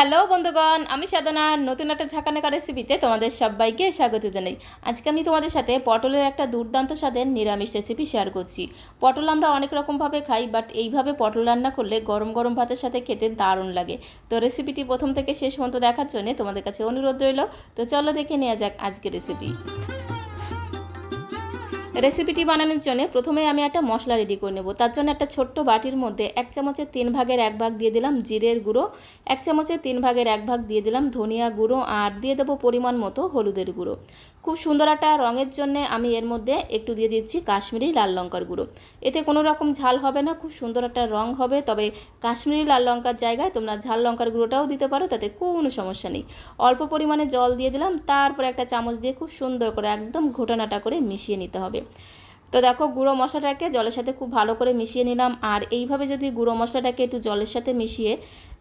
Hello বন্ধুগণ, আমি সাধনা, নতুন একটা ঝাঁকানাকা রেসিপিতে তোমাদের সবাইকে স্বাগত জানাই। আজকে আমি তোমাদের সাথে পটলের একটা দুর্দান্ত স্বাদের নিরামিষ রেসিপি শেয়ার করছি। পটল আমরা অনেক রকমভাবে খাই বাট এইভাবে পটল রান্না করলে গরম গরম ভাতের সাথে খেতে দারুণ লাগে। তো রেসিপিটি প্রথম থেকে শেষ পর্যন্ত দেখার জন্য তোমাদের কাছে অনুরোধ রইল। তো চলো দেখে নেওয়া যাক আজকের রেসিপি রেসিপিটি বানানোর জন্য প্রথমে আমি একটা মশলা রেডি করে নেব। তার জন্য একটা ছোট্ট বাটির মধ্যে এক চামচের তিন ভাগের এক ভাগ দিয়ে দিলাম জিরের গুঁড়ো, এক চামচের তিন ভাগের এক ভাগ দিয়ে দিলাম ধনিয়া গুঁড়ো আর দিয়ে দেবো পরিমাণ মতো হলুদের গুঁড়ো। খুব সুন্দর একটা রঙের জন্য আমি এর মধ্যে একটু দিয়ে দিচ্ছি কাশ্মীরি লাল লঙ্কার গুঁড়ো। এতে কোনো রকম ঝাল হবে না, খুব সুন্দর একটা রং হবে। তবে কাশ্মীরি লাল লঙ্কার জায়গায় তোমরা ঝাল লঙ্কার গুঁড়োটাও দিতে পারো, তাতে কোনো সমস্যা নেই। অল্প পরিমাণে জল দিয়ে দিলাম, তারপর একটা চামচ দিয়ে খুব সুন্দর করে একদম ঘোটানাটা করে মিশিয়ে নিতে হবে। তো দেখো গুঁড়ো মশলাটাকে জলের সাথে খুব ভালো করে মিশিয়ে নিলাম। আর এইভাবে যদি গুঁড়ো মশলাটাকে একটু জলের সাথে মিশিয়ে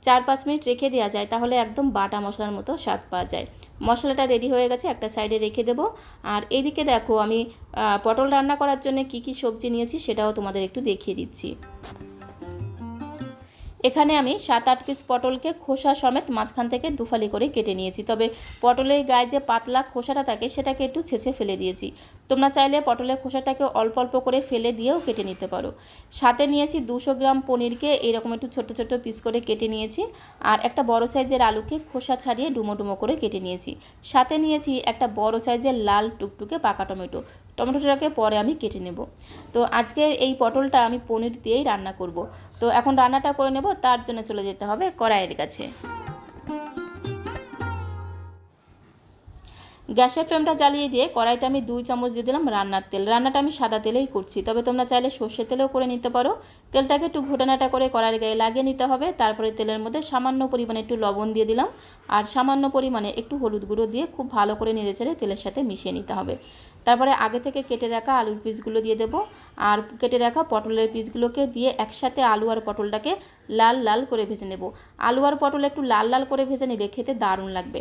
চার পাঁচ মিনিট রেখে দেওয়া যায়, তাহলে একদম বাটা মশলার মতো স্বাদ পাওয়া যায়। মশলাটা রেডি হয়ে গেছে, একটা সাইডে রেখে দেবো। আর এদিকে দেখো আমি পটল রান্না করার জন্য কি কি সবজি নিয়েছি সেটাও তোমাদের একটু দেখিয়ে দিচ্ছি। এখানে আমি সাত, আট পিস পটলকে খোসা সমেত মাঝখান থেকে দুফালি করে কেটে নিয়েছি। তবে পটলের গায়ে যে পাতলা খোসাটা থাকে, সেটাকে একটু ছেঁচে ফেলে দিয়েছি। তোমরা চাইলে পটলের খোসাটাকে অল্প অল্প করে ফেলে দিয়েও কেটে নিতে পারো। সাথে নিয়েছি দুশো গ্রাম পনিরকে, এরকম একটু ছোট ছোট পিস করে কেটে নিয়েছি। আর একটা বড় সাইজের আলুকে খোসা ছাড়িয়ে ডুমো ডুমো করে কেটে নিয়েছি। সাথে নিয়েছি একটা বড় সাইজের লাল টুকটুকে পাকা টমেটো। টমেটোটাকে পরে আমি কেটে নেব। তো আজকে এই পটলটা আমি পনির দিয়েই রান্না করব। তো এখন রান্নাটা করে নেব, তার জন্য চলে যেতে হবে কড়াইয়ের কাছে। গ্যাসের ফ্লেমটা জ্বালিয়ে দিয়ে কড়াইতে আমি দুই চামচ দিয়ে দিলাম রান্নার তেল। রান্নাটা আমি সাদা তেলেই করছি, তবে তোমরা চাইলে সর্ষের তেলেও করে নিতে পারো। তেলটাকে একটু ঘোটানাটা করে কড়াইয়ের গায়ে লাগিয়ে নিতে হবে। তারপরে তেলের মধ্যে সামান্য পরিমাণে একটু লবণ দিয়ে দিলাম। আর সামান্য পরিমাণে একটু হলুদ গুঁড়ো দিয়ে খুব ভালো করে নেড়ে চেড়ে তেলের সাথে মিশিয়ে নিতে হবে। তারপরে আগে থেকে কেটে রাখা আলুর পিসগুলো দিয়ে দেবো। আর কেটে রাখা পটলের পিসগুলোকে দিয়ে একসাথে আলু আর পটলটাকে লাল লাল করে ভেজে নেব। আলু আর পটল একটু লাল লাল করে ভেজে নিলে খেতে দারুণ লাগবে।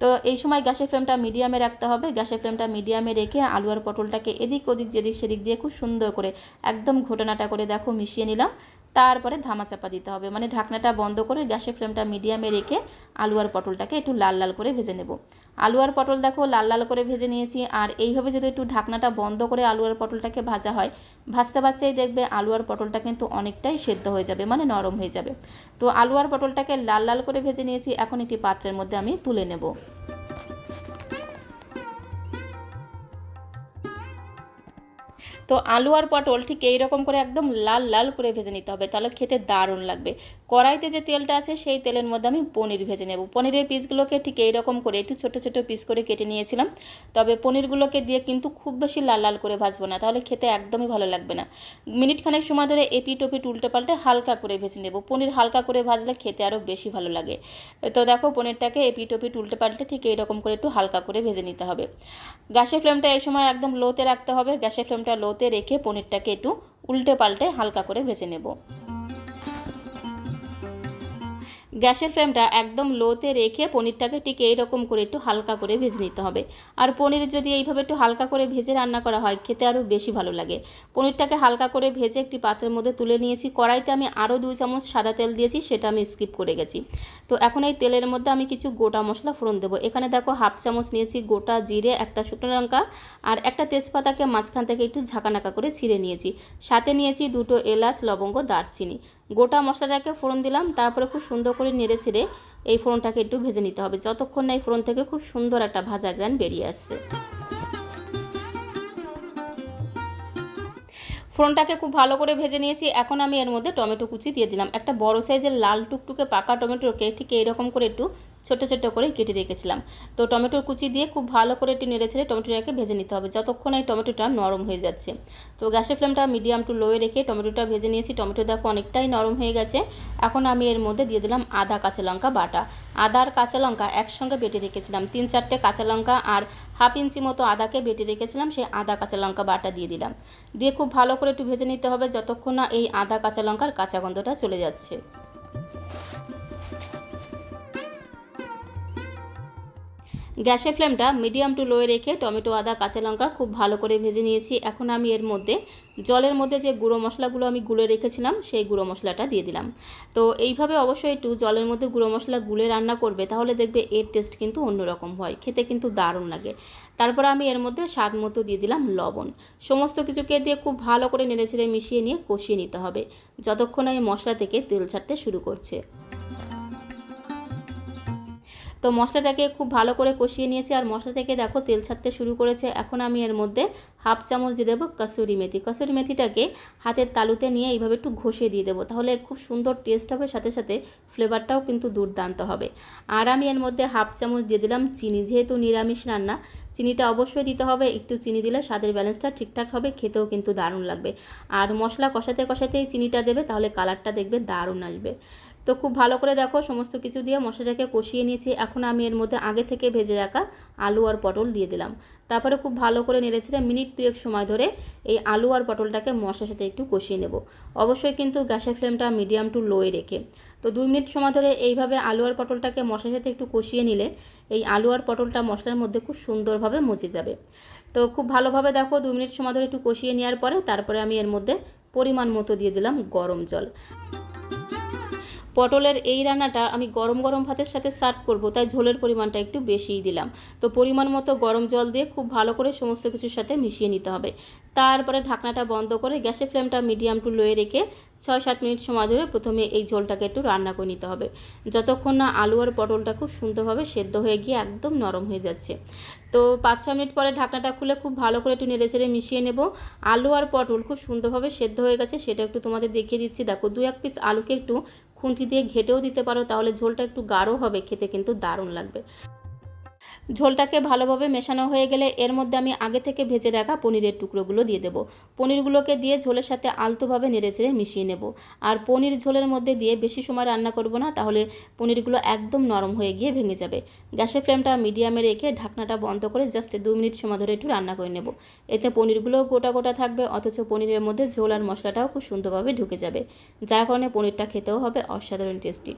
তো এই সময় গ্যাসের ফ্লেমটা মিডিয়ামে রাখতে হবে। গ্যাসের ফ্লেমটা মিডিয়ামে রেখে আলু আর পটলটাকে এদিক ওদিক, যেদিক সেদিক দিয়ে খুব সুন্দর করে একদম ঘটনাটা করে দেখো মিশিয়ে নিলাম। তারপরে ধামা চাপা দিতে হবে। মানে ঢাকনাটা বন্ধ করে গ্যাসের ফ্লেমটা মিডিয়ামে রেখে আলু আর পটলটাকে একটু লাল লাল করে ভেজে নেব। আলু আর পটল দেখো লাল লাল করে ভেজে নিয়েছি। আর এইভাবে যদি একটু ঢাকনাটা বন্ধ করে আলু আর পটলটাকে ভাজা হয়, ভাজতে ভাজতেই দেখবে আলু আর পটলটা কিন্তু অনেকটাই সেদ্ধ হয়ে যাবে মানে নরম হয়ে যাবে। তো আলু আর পটলটাকে লাল লাল করে ভেজে নিয়েছি। এখন একটি পাত্রের মধ্যে আমি তুলে নেব। তো আলু আর পটল ঠিক এই রকম করে একদম লাল লাল করে ভেজে নিতে হবে। তাহলে খেতে দারুণ লাগবে। কড়াইতে যে তেলটা আছে, সেই তেলের মধ্যে আমি পনির ভেজে নেব। পনিরের পিসগুলোকে ঠিক এই রকম করে একটু ছোট ছোট পিস করে কেটে নিয়েছিলাম। তবে পনিরগুলোকে দিয়ে কিন্তু খুব বেশি লাল লাল করে ভাজবো না। তাহলে খেতে একদমই ভালো লাগবে না। মিনিট খানেক সময় ধরে এপিট ওপিট উল্টে পাল্টে হালকা করে ভেজে নেব। পনির হালকা করে ভাজলে খেতে আরও বেশি ভালো লাগে। তো দেখো, পনিরটাকে এপিট ওপিট উল্টে পাল্টে ঠিক এইরকম করে একটু হালকা করে ভেজে নিতে হবে। গ্যাসের ফ্লেমটা এই সময় একদম লোতে রাখতে হবে। গ্যাসের ফ্লেমটা লোতে রেখে পনিরটাকে একটু উল্টে পাল্টে হালকা করে ভেজে নেব। গ্যাসের ফ্লেমটা একদম লোতে রেখে পনিরটাকে ঠিক এইরকম করে একটু হালকা করে ভেজে নিতে হবে। আর পনির যদি এইভাবে একটু হালকা করে ভেজে রান্না করা হয়, খেতে আরও বেশি ভালো লাগে। পনিরটাকে হালকা করে ভেজে একটি পাত্রের মধ্যে তুলে নিয়েছি। কড়াইতে আমি আরও দুই চামচ সাদা তেল দিয়েছি, সেটা আমি স্কিপ করে গেছি। তো এখন এই তেলের মধ্যে আমি কিছু গোটা মশলা ফোড়ন দেবো। এখানে দেখো হাফ চামচ নিয়েছি গোটা জিরে, একটা শুকনো লঙ্কা আর একটা তেজপাতাকে মাঝখান থেকে একটু ঝাঁকানাকা করে ছিঁড়ে নিয়েছি। সাথে নিয়েছি দুটো এলাচ, লবঙ্গ, দারচিনি। গোটা মশলাটাকে ফোড়ন দিলাম, তারপরে খুব সুন্দর করে নেড়ে ছেড়ে এই ফোড়নটাকে একটু ভেজে নিতে হবে। যতক্ষণ না এই ফোড়ন থেকে খুব সুন্দর একটা ভাজা গ্রান বেরিয়ে আসছে। ফোড়নটাকে খুব ভালো করে ভেজে নিয়েছি। এখন আমি এর মধ্যে টমেটো কুচি দিয়ে দিলাম। একটা বড় সাইজের লাল টুকটুকে পাকা টমেটোকে ঠিক এইরকম করে একটু ছোট ছোট করে কেটে রেখেছিলাম। তো টমেটোর কুচি দিয়ে খুব ভালো করে একটু নেড়ে ছেড়ে টমেটোটাকে ভেজে নিতে হবে। যতক্ষণ এই টমেটোটা নরম হয়ে যাচ্ছে। তো গ্যাসের ফ্লেমটা মিডিয়াম টু লোয়ে রেখে টমেটোটা ভেজে নিয়েছি। টমেটো দেখো অনেকটাই নরম হয়ে গেছে। এখন আমি এর মধ্যে দিয়ে দিলাম আদা কাঁচা লঙ্কা বাটা। আদা আর কাঁচা লঙ্কা একসঙ্গে বেটে রেখেছিলাম। তিন চারটে কাঁচা লঙ্কা আর হাফ ইঞ্চি মতো আদাকে বেটে রেখেছিলাম। সেই আদা কাঁচা লঙ্কা বাটা দিয়ে দিলাম। দিয়ে খুব ভালো করে একটু ভেজে নিতে হবে। যতক্ষণ না এই আদা কাঁচা লঙ্কার কাঁচা গন্ধটা চলে যাচ্ছে। গ্যাসের ফ্লেমটা মিডিয়াম টু লোয়ে রেখে টমেটো, আদা, কাঁচা লঙ্কা খুব ভালো করে ভেজে নিয়েছি। এখন আমি এর মধ্যে জলের মধ্যে যে গুঁড়ো মশলাগুলো আমি গুলে রেখেছিলাম, সেই গুঁড়ো মশলাটা দিয়ে দিলাম। তো এইভাবে অবশ্যই একটু জলের মধ্যে গুঁড়ো মশলা গুলে রান্না করবে, তাহলে দেখবে এর টেস্ট কিন্তু অন্যরকম হয়, খেতে কিন্তু দারুণ লাগে। তারপর আমি এর মধ্যে স্বাদ মতো দিয়ে দিলাম লবণ। সমস্ত কিছুকে দিয়ে খুব ভালো করে নেড়েচেড়ে মিশিয়ে নিয়ে কষিয়ে নিতে হবে, যতক্ষণ এই মশলা থেকে তেল ছাড়তে শুরু করছে। তো মশলাটাকে খুব ভালো করে কষিয়ে নিয়েছি আর মশলা থেকে দেখো তেল ছাড়তে শুরু করেছে। এখন আমি এর মধ্যে হাফ চামচ দিয়ে দেবো কসুরি মেথি। কসুরি মেথিটাকে হাতের তালুতে নিয়ে এইভাবে একটু ঘষে দিয়ে দেবো। তাহলে খুব সুন্দর টেস্ট হবে, সাথে সাথে ফ্লেভারটাও কিন্তু দুর্দান্ত হবে। আর আমি এর মধ্যে হাফ চামচ দিয়ে দিলাম চিনি। যেহেতু নিরামিষ রান্না, চিনিটা অবশ্যই দিতে হবে। একটু চিনি দিলে স্বাদের ব্যালেন্সটা ঠিকঠাক হবে, খেতেও কিন্তু দারুণ লাগবে। আর মশলা কষাতে কষাতেই চিনিটা দেবে, তাহলে কালারটা দেখবে দারুণ আসবে। তো খুব ভালো করে দেখো, সমস্ত কিছু দিয়ে মশলাটাকে কষিয়ে নিয়েছি। এখন আমি এর মধ্যে আগে থেকে ভেজে রাখা আলু আর পটল দিয়ে দিলাম। তারপরে খুব ভালো করে নেড়েছিলাম মিনিট দুয়েক সময় ধরে এই আলু আর পটলটাকে মশলার সাথে একটু কষিয়ে নেব। অবশ্যই কিন্তু গ্যাসের ফ্লেমটা মিডিয়াম টু লোয়ে রেখে। তো দুই মিনিট সময় ধরে এইভাবে আলু আর পটলটাকে মশলার সাথে একটু কষিয়ে নিলে এই আলু আর পটলটা মশলার মধ্যে খুব সুন্দরভাবে মজে যাবে। তো খুব ভালোভাবে দেখো দু মিনিট সময় ধরে একটু কষিয়ে নেওয়ার পরে তারপরে আমি এর মধ্যে পরিমাণ মতো দিয়ে দিলাম গরম জল। পটলের এই রান্নাটা আমি গরম গরম ভাতের সাথে সার্ভ করব, তাই ঝোলের পরিমাণটা একটু বেশিই দিলাম। তো পরিমাণ মতো গরম জল দিয়ে খুব ভালো করে সমস্ত কিছুর সাথে মিশিয়ে নিতে হবে। তারপরে ঢাকনাটা বন্ধ করে গ্যাসের ফ্লেমটা মিডিয়াম টু লোয়ে রেখে ছয় সাত মিনিট সময় ধরে প্রথমে এই ঝোলটাকে একটু রান্না করে নিতে হবে। যতক্ষণ না আলু আর পটলটা খুব সুন্দরভাবে সেদ্ধ হয়ে গিয়ে একদম নরম হয়ে যাচ্ছে। তো পাঁচ ছ মিনিট পরে ঢাকনাটা খুলে খুব ভালো করে একটু নেড়ে চেড়ে মিশিয়ে নেব। আলু আর পটল খুব সুন্দরভাবে সেদ্ধ হয়ে গেছে, সেটা একটু তোমাদের দেখিয়ে দিচ্ছি। দেখো, দু এক পিস আলুকে একটু খুন্তি দিয়ে ঘেটেও দিতে পারো তাহলে ঝোলটা একটু গাঢ় হবে খেতে কিন্তু দারুণ লাগবে। ঝোলটাকে ভালোভাবে মেশানো হয়ে গেলে এর মধ্যে আমি আগে থেকে ভেজে রাখা পনিরের টুকরোগুলো দিয়ে দেবো। পনিরগুলোকে দিয়ে ঝোলের সাথে আলতোভাবে নেড়েচেড়ে মিশিয়ে নেব। আর পনির ঝোলের মধ্যে দিয়ে বেশি সময় রান্না করব না, তাহলে পনিরগুলো একদম নরম হয়ে গিয়ে ভেঙে যাবে। গ্যাসের ফ্লেমটা মিডিয়ামে রেখে ঢাকনাটা বন্ধ করে জাস্ট দু মিনিট সময় ধরে একটু রান্না করে নেব। এতে পনিরগুলোও গোটা গোটা থাকবে, অথচ পনিরের মধ্যে ঝোল আর মশলাটাও খুব সুন্দরভাবে ঢুকে যাবে। যার কারণে পনিরটা খেতেও হবে অসাধারণ টেস্টি।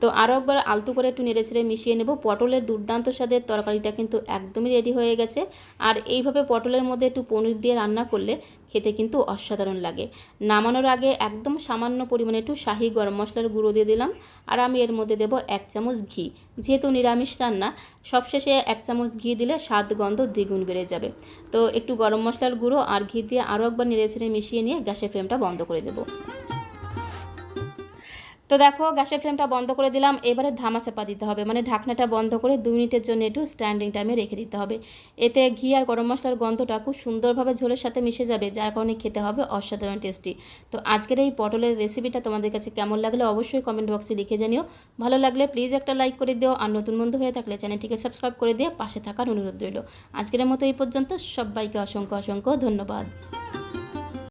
তো আরও একবার আলতু করে একটু নেড়েচেড়ে মিশিয়ে নেব। পটলের দুর্দান্ত স্বাদের তরকারি তরকারিটা কিন্তু একদমই রেডি হয়ে গেছে। আর এইভাবে পটলের মধ্যে একটু পনির দিয়ে রান্না করলে খেতে কিন্তু অসাধারণ লাগে। নামানোর আগে একদম সামান্য পরিমাণে একটু শাহি গরম মশলার গুঁড়ো দিয়ে দিলাম। আর আমি এর মধ্যে দেব এক চামচ ঘি। যেহেতু নিরামিষ রান্না, সবশেষে এক চামচ ঘি দিলে স্বাদ, গন্ধ দ্বিগুণ বেড়ে যাবে। তো একটু গরম মশলার গুঁড়ো আর ঘি দিয়ে আরও একবার নেড়ে ছেড়ে মিশিয়ে নিয়ে গ্যাসের ফ্লেমটা বন্ধ করে দেবো। তো দেখো, গ্যাসের ফ্লেমটা বন্ধ করে দিলাম। এবারে ধামা চাপা দিতে হবে। মানে ঢাকনাটা বন্ধ করে দু মিনিটের জন্য একটু স্ট্যান্ডিং টাইমে রেখে দিতে হবে। এতে ঘি আর গরম মশলার গন্ধটা খুব সুন্দরভাবে ঝোলের সাথে মিশে যাবে, যার কারণে খেতে হবে অসাধারণ টেস্টি তো আজকের এই পটলের রেসিপিটা তোমাদের কাছে কেমন লাগলে অবশ্যই কমেন্ট বক্সে লিখে জানিও। ভালো লাগলে প্লিজ একটা লাইক করে দিও। আর নতুন বন্ধু হয়ে থাকলে চ্যানেলটিকে সাবস্ক্রাইব করে দিয়ে পাশে থাকার অনুরোধ রইল। আজকের মতো এই পর্যন্ত। সবাইকে অসংখ্য অসংখ্য ধন্যবাদ।